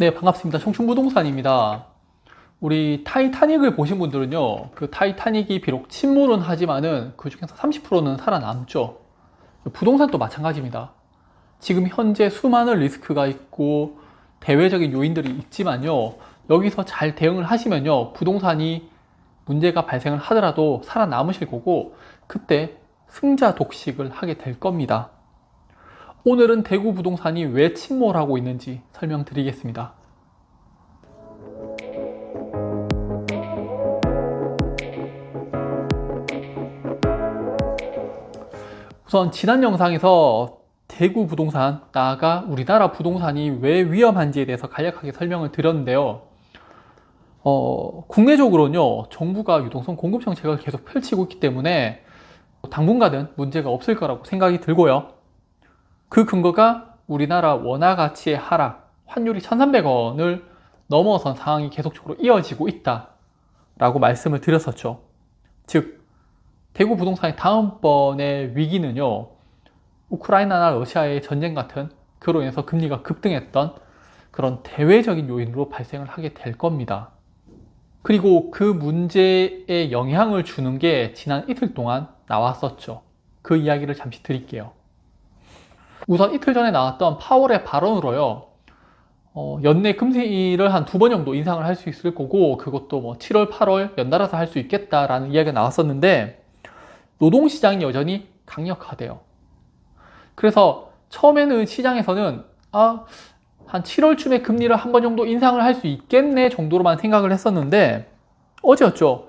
네, 반갑습니다. 청춘부동산입니다. 우리 타이타닉을 보신 분들은요, 그 타이타닉이 비록 침몰은 하지만은 그 중에서 30%는 살아남죠. 부동산도 마찬가지입니다. 지금 현재 수많은 리스크가 있고 대외적인 요인들이 있지만요, 여기서 잘 대응을 하시면요, 부동산이 문제가 발생을 하더라도 살아남으실 거고, 그때 승자 독식을 하게 될 겁니다. 오늘은 대구 부동산이 왜 침몰하고 있는지 설명드리겠습니다. 우선 지난 영상에서 대구 부동산, 나아가 우리나라 부동산이 왜 위험한지에 대해서 간략하게 설명을 드렸는데요. 어, 국내적으로는요, 정부가 유동성 공급 정책을 계속 펼치고 있기 때문에 당분간은 문제가 없을 거라고 생각이 들고요. 그 근거가 우리나라 원화 가치의 하락, 환율이 1,300원을 넘어선 상황이 계속적으로 이어지고 있다 라고 말씀을 드렸었죠. 즉, 대구 부동산의 다음번의 위기는요, 우크라이나나 러시아의 전쟁 같은 그로 인해서 금리가 급등했던 그런 대외적인 요인으로 발생을 하게 될 겁니다. 그리고 그 문제에 영향을 주는 게 지난 이틀 동안 나왔었죠. 그 이야기를 잠시 드릴게요. 우선 이틀 전에 나왔던 파월의 발언으로요. 어, 연내 금리를 한 두 번 정도 인상을 할 수 있을 거고 그것도 뭐 7월, 8월 연달아서 할 수 있겠다라는 이야기가 나왔었는데 노동시장이 여전히 강력하대요. 그래서 처음에는 시장에서는 아, 한 7월쯤에 금리를 한 번 정도 인상을 할 수 있겠네 정도로만 생각을 했었는데 어제였죠.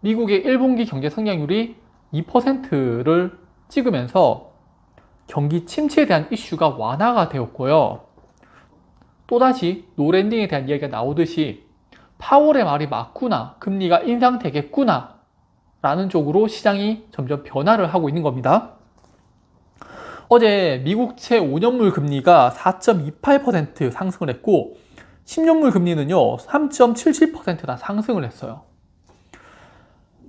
미국의 1분기 경제 성장률이 2%를 찍으면서 경기 침체에 대한 이슈가 완화가 되었고요. 또다시 노랜딩에 대한 이야기가 나오듯이 파월의 말이 맞구나, 금리가 인상되겠구나, 라는 쪽으로 시장이 점점 변화를 하고 있는 겁니다. 어제 미국채 5년물 금리가 4.28% 상승을 했고 10년물 금리는요 3.77%나 상승을 했어요.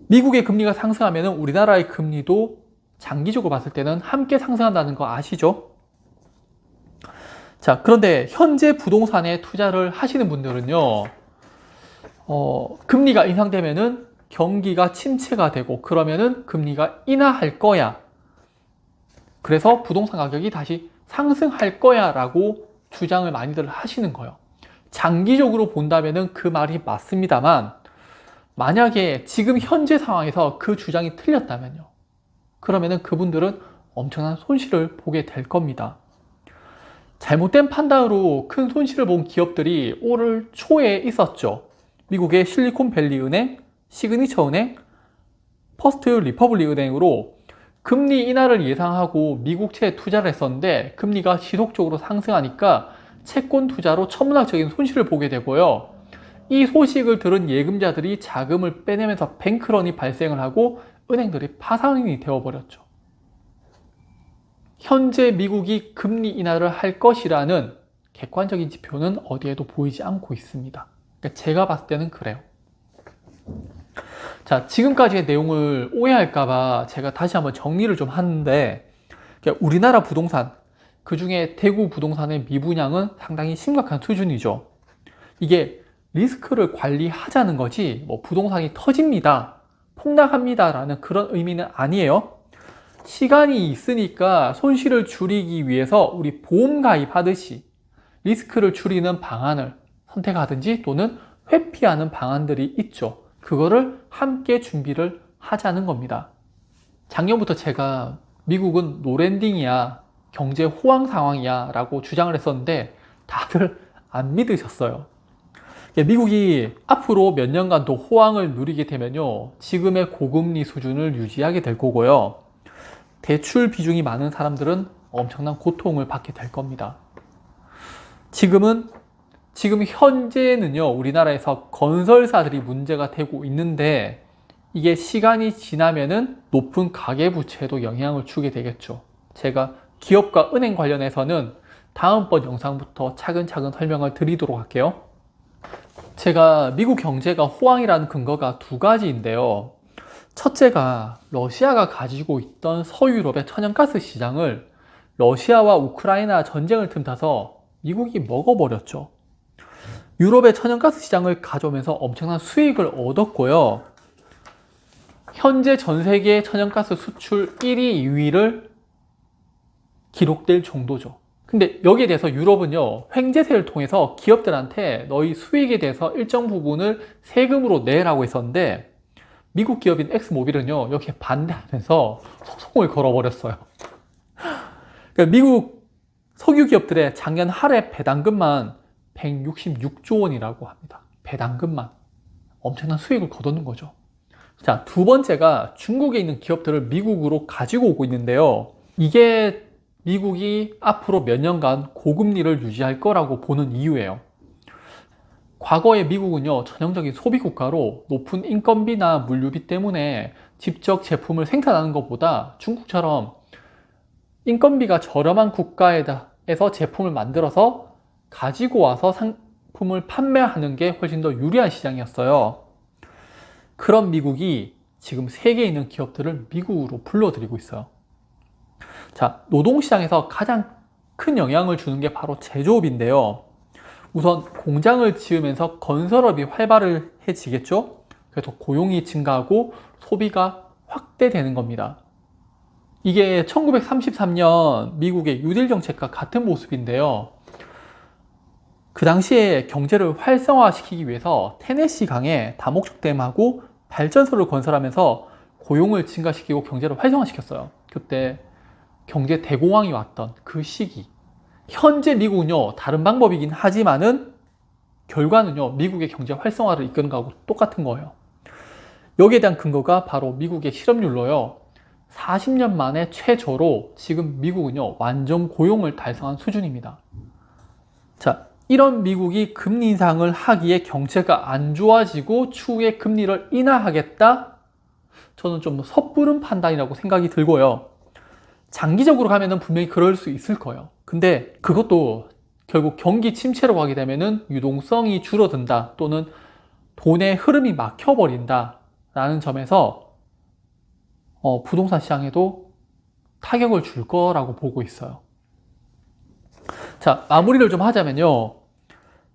미국의 금리가 상승하면 우리나라의 금리도 장기적으로 봤을 때는 함께 상승한다는 거 아시죠? 자, 그런데 현재 부동산에 투자를 하시는 분들은요, 어, 금리가 인상되면은 경기가 침체가 되고 그러면은 금리가 인하할 거야. 그래서 부동산 가격이 다시 상승할 거야 라고 주장을 많이들 하시는 거예요. 장기적으로 본다면은 그 말이 맞습니다만 만약에 지금 현재 상황에서 그 주장이 틀렸다면요. 그러면은 그분들은 엄청난 손실을 보게 될 겁니다. 잘못된 판단으로 큰 손실을 본 기업들이 올 초에 있었죠. 미국의 실리콘밸리 은행, 시그니처 은행, 퍼스트 리퍼블릭 은행으로 금리 인하를 예상하고 미국채에 투자를 했었는데 금리가 지속적으로 상승하니까 채권 투자로 천문학적인 손실을 보게 되고요. 이 소식을 들은 예금자들이 자금을 빼내면서 뱅크런이 발생을 하고 은행들이 파산이 되어버렸죠. 현재 미국이 금리 인하를 할 것이라는 객관적인 지표는 어디에도 보이지 않고 있습니다. 그러니까 제가 봤을 때는 그래요. 자, 지금까지의 내용을 오해할까봐 제가 다시 한번 정리를 좀 하는데, 그러니까 우리나라 부동산, 그 중에 대구 부동산의 미분양은 상당히 심각한 수준이죠. 이게 리스크를 관리하자는 거지, 뭐 부동산이 터집니다. 폭락합니다라는 그런 의미는 아니에요. 시간이 있으니까 손실을 줄이기 위해서 우리 보험 가입하듯이 리스크를 줄이는 방안을 선택하든지 또는 회피하는 방안들이 있죠. 그거를 함께 준비를 하자는 겁니다. 작년부터 제가 미국은 노랜딩이야, 경제 호황 상황이야 라고 주장을 했었는데 다들 안 믿으셨어요. 미국이 앞으로 몇 년간 더 호황을 누리게 되면요. 지금의 고금리 수준을 유지하게 될 거고요. 대출 비중이 많은 사람들은 엄청난 고통을 받게 될 겁니다. 지금은 지금 현재는요, 우리나라에서 건설사들이 문제가 되고 있는데 이게 시간이 지나면은 높은 가계부채에도 영향을 주게 되겠죠. 제가 기업과 은행 관련해서는 다음번 영상부터 차근차근 설명을 드리도록 할게요. 제가 미국 경제가 호황이라는 근거가 두 가지인데요. 첫째가 러시아가 가지고 있던 서유럽의 천연가스 시장을 러시아와 우크라이나 전쟁을 틈타서 미국이 먹어버렸죠. 유럽의 천연가스 시장을 가져오면서 엄청난 수익을 얻었고요. 현재 전 세계 천연가스 수출 1위, 2위를 기록될 정도죠. 근데 여기에 대해서 유럽은요, 횡재세를 통해서 기업들한테 너희 수익에 대해서 일정 부분을 세금으로 내라고 했었는데, 미국 기업인 엑스모빌은요, 여기에 반대하면서 소송을 걸어버렸어요. 그러니까 미국 석유 기업들의 작년 할애 배당금만 166조 원이라고 합니다. 배당금만. 엄청난 수익을 거두는 거죠. 자, 두 번째가 중국에 있는 기업들을 미국으로 가지고 오고 있는데요. 이게 미국이 앞으로 몇 년간 고금리를 유지할 거라고 보는 이유예요. 과거에 미국은요, 전형적인 소비 국가로 높은 인건비나 물류비 때문에 직접 제품을 생산하는 것보다 중국처럼 인건비가 저렴한 국가에서 제품을 만들어서 가지고 와서 상품을 판매하는 게 훨씬 더 유리한 시장이었어요. 그런 미국이 지금 세계에 있는 기업들을 미국으로 불러들이고 있어요. 자, 노동시장에서 가장 큰 영향을 주는 게 바로 제조업인데요. 우선 공장을 지으면서 건설업이 활발해지겠죠? 그래서 고용이 증가하고 소비가 확대되는 겁니다. 이게 1933년 미국의 유딜 정책과 같은 모습인데요. 그 당시에 경제를 활성화시키기 위해서 테네시 강에 다목적 댐하고 발전소를 건설하면서 고용을 증가시키고 경제를 활성화시켰어요. 그때 경제 대공황이 왔던 그 시기. 현재 미국은요, 다른 방법이긴 하지만은 결과는요, 미국의 경제 활성화를 이끄는 거하고 똑같은 거예요. 여기에 대한 근거가 바로 미국의 실업률로요. 40년 만에 최저로 지금 미국은요, 완전 고용을 달성한 수준입니다. 자, 이런 미국이 금리 인상을 하기에 경제가 안 좋아지고 추후에 금리를 인하하겠다? 저는 좀 섣부른 판단이라고 생각이 들고요. 장기적으로 가면은 분명히 그럴 수 있을 거예요. 근데 그것도 결국 경기 침체로 가게 되면은 유동성이 줄어든다 또는 돈의 흐름이 막혀버린다 라는 점에서 어, 부동산 시장에도 타격을 줄 거라고 보고 있어요. 자, 마무리를 좀 하자면요.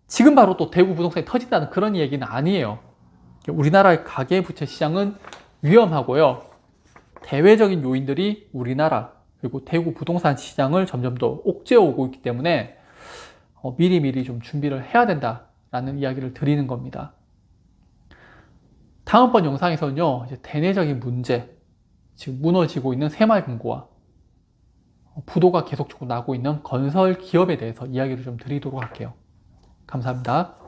지금 바로 또 대구 부동산이 터진다는 그런 얘기는 아니에요. 우리나라의 가계부채 시장은 위험하고요. 대외적인 요인들이 우리나라 그리고 대구 부동산 시장을 점점 더 옥죄어 오고 있기 때문에 어, 미리미리 좀 준비를 해야 된다라는 이야기를 드리는 겁니다. 다음번 영상에서는요, 대내적인 문제, 지금 무너지고 있는 새마을금고와 부도가 계속적으로 나고 있는 건설 기업에 대해서 이야기를 좀 드리도록 할게요. 감사합니다.